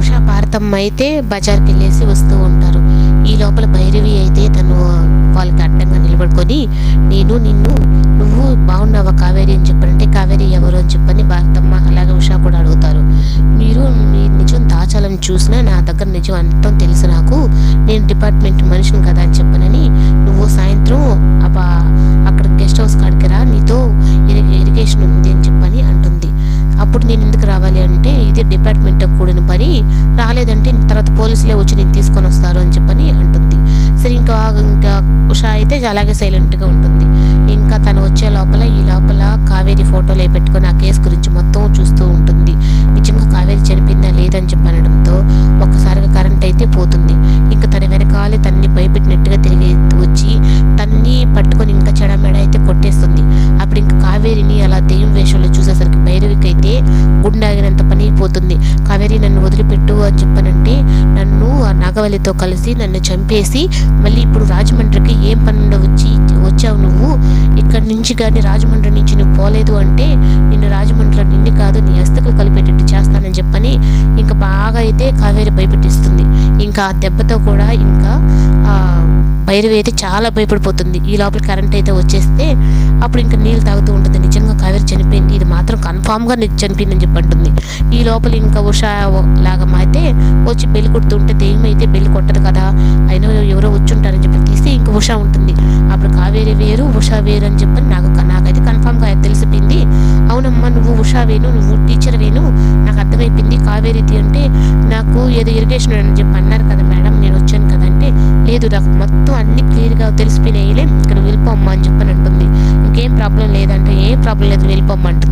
ఉషా భారతమ్మ అయితే బజార్కి వెళ్ళేసి వస్తూ ఉంటారు. ఈ లోపల భైరవి అయితే తను వాళ్ళకి అడ్డంగా నిలబడుకొని నేను నిన్ను నువ్వు బాగున్నావా కావేరి అని చెప్పారంటే కావేరి ఎవరు అని చెప్పని భారతమ్మ అలాగే ఉషా కూడా అడుగుతారు. మీరు మీ నిజం దాచాలని చూసినా నా దగ్గర నిజం అంతం తెలుసు నాకు. నేను డిపార్ట్మెంట్ మనిషిని కదా అని చెప్పనని ఇది డిపార్ట్మెంట్ కూడిన పని రాలేదంటే తర్వాత పోలీసులే వచ్చి నేను తీసుకొని వస్తారు అని చెప్పని అంటుంది. సరే ఇంకా ఇంకా ఉషా అయితే అలాగే సైలెంట్గా ఉంటుంది. ఇంకా తను వచ్చే లోపల ఈ లోపల కావేరి ఫోటోలే పెట్టుకొని ఆ కేసు గురించి మొత్తం చూస్తూ ఉంటుంది. నిజంగా కావేరి చనిపోయిందా లేదని చెప్పనడంతో ఒక్కసారిగా కరెంట్ అయితే పోతుంది. ఇంకా తన వెనకాలే తన్ని భయపెట్టినట్టుగా తిరిగి వచ్చి తన్ని పట్టుకొని ఇంకా చెడమెడ అయితే కొట్టేస్తుంది. అప్పుడు ఇంకా కావేరిని అలా దెయ్యం వేషంలో చూసేసరికి భైరవికి అయితే గుండాగినంత ఆగినంత అయిపోతుంది కావేరి నన్ను వదిలిపెట్టు అని చెప్పనంటే నన్ను ఆ నాగవల్లితో కలిసి నన్ను చంపేసి మళ్ళీ ఇప్పుడు రాజమండ్రికి ఏం పని వచ్చి వచ్చావు నువ్వు? ఇక్కడి నుంచి కానీ రాజమండ్రి నుంచి నువ్వు పోలేదు అంటే నిన్ను రాజమండ్రిలో నిన్ను కాదు నీ అస్తకులు కలిపేటట్టు చేస్తానని చెప్పని ఇంకా బాగా అయితే కావేరి భయపెట్టిస్తుంది. ఇంకా ఆ దెబ్బతో కూడా ఇంకా భైరవి అయితే చాలా భయపడిపోతుంది. ఈ లోపల కరెంట్ అయితే వచ్చేస్తే అప్పుడు ఇంకా నీళ్ళు తాగుతూ ఉంటుంది కావేరి చనిపోయింది. ఇది మాత్రం కన్ఫామ్గా నీకు చనిపోయిందని చెప్పి అంటుంది ఈ లోపల ఇంకా ఉషా లాగా అయితే వచ్చి బెల్లి కొడుతుంటే దెయ్యం అయితే బెల్లి కొట్టదు కదా అయినా ఎవరో వచ్చి ఉంటారని చెప్పి తీసి ఇంకా ఉషా ఉంటుంది. అప్పుడు కావేరి వేరు ఉషా వేరు అని చెప్పి నాకు నాకైతే కన్ఫామ్గా తెలిసిపోయింది. అవునమ్మా నువ్వు ఉషా వేను నువ్వు టీచర్ వేను నాకు అర్థమైపోయింది కావేరిది అంటే నాకు ఏదో ఇరిగేషన్ అని చెప్పి అన్నారు కదా మేడం నేను వచ్చాను కదా అంటే లేదు నాకు మొత్తం అన్ని క్లియర్గా తెలిసిపోయినాయిలే ఇక్కడ వెళ్ళిపోమ్మా అని చెప్పని అంటుంది. ఇంకేం ప్రాబ్లం లేదు. ప్రాబ్లం లేదు వెళ్ళిపోమ్మంటుంది.